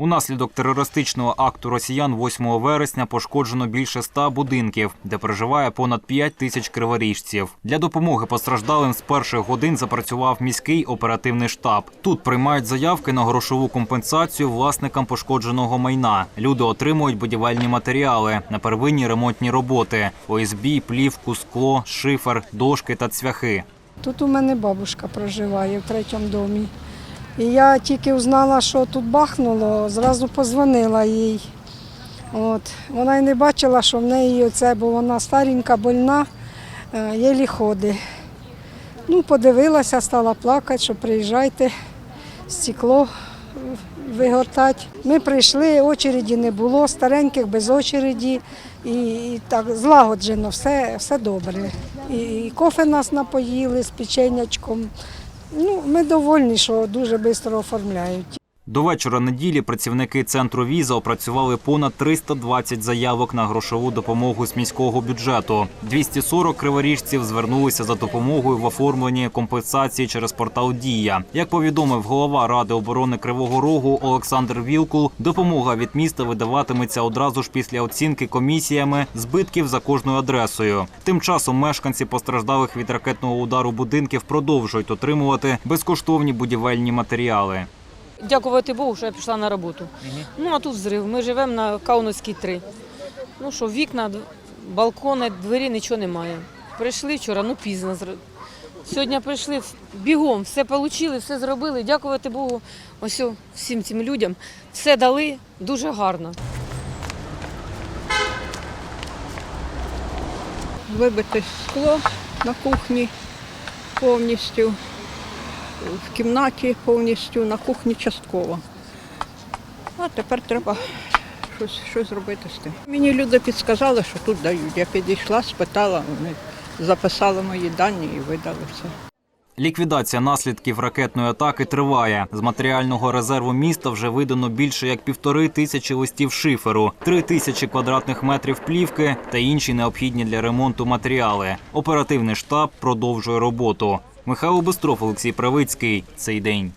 Унаслідок терористичного акту росіян 8 вересня пошкоджено більше ста будинків, де проживає понад 5 тисяч криворіжців. Для допомоги постраждалим з перших годин запрацював міський оперативний штаб. Тут приймають заявки на грошову компенсацію власникам пошкодженого майна. Люди отримують будівельні матеріали на первинні ремонтні роботи: ОСБ, плівку, скло, шифер, дошки та цвяхи. Тут у мене бабушка проживає в третьому домі. І я тільки узнала, що тут бахнуло, зразу позвонила їй. От. Вона й не бачила, що в неї оце, бо вона старенька, больна, е, єлі ходить. Ну, подивилася, стала плакати, що приїжджайте, стекло вигортати. Ми прийшли, очереді не було, стареньких без очереді. І, і так злагоджено, все, все добре. І, і кофе нас напоїли з печенячком. Ну, ми довольні, що дуже швидко оформляють. До вечора неділі працівники центру віза опрацювали понад 320 заявок на грошову допомогу з міського бюджету. 240 криворіжців звернулися за допомогою в оформленні компенсації через портал Дія. Як повідомив голова ради оборони Кривого Рогу Олександр Вілкул, допомога від міста видаватиметься одразу ж після оцінки комісіями збитків за кожною адресою. Тим часом мешканці постраждалих від ракетного удару будинків продовжують отримувати безкоштовні будівельні матеріали. Дякувати Богу, що я пішла на роботу. Ну а тут взрив. Ми живемо на Кауновській 3. Ну що, вікна, балкони, двері нічого немає. Прийшли вчора, ну пізно. Сьогодні прийшли бігом, все отримали, все зробили. Дякувати Богу, ось всім цим людям. Все дали дуже гарно. вибите скло на кухні повністю, в кімнаті повністю, на кухні частково. А тепер треба щось, щось зробити з тим. Мені люди підсказали, що тут дають. Я підійшла, спитала, вони записали мої дані і видали все. Ліквідація наслідків ракетної атаки триває. З матеріального резерву міста вже видано більше як півтори тисячі листів шиферу, три тисячі квадратних метрів плівки та інші необхідні для ремонту матеріали. Оперативний штаб продовжує роботу. Михайло Бистров, Олексій Правицький. Цей день.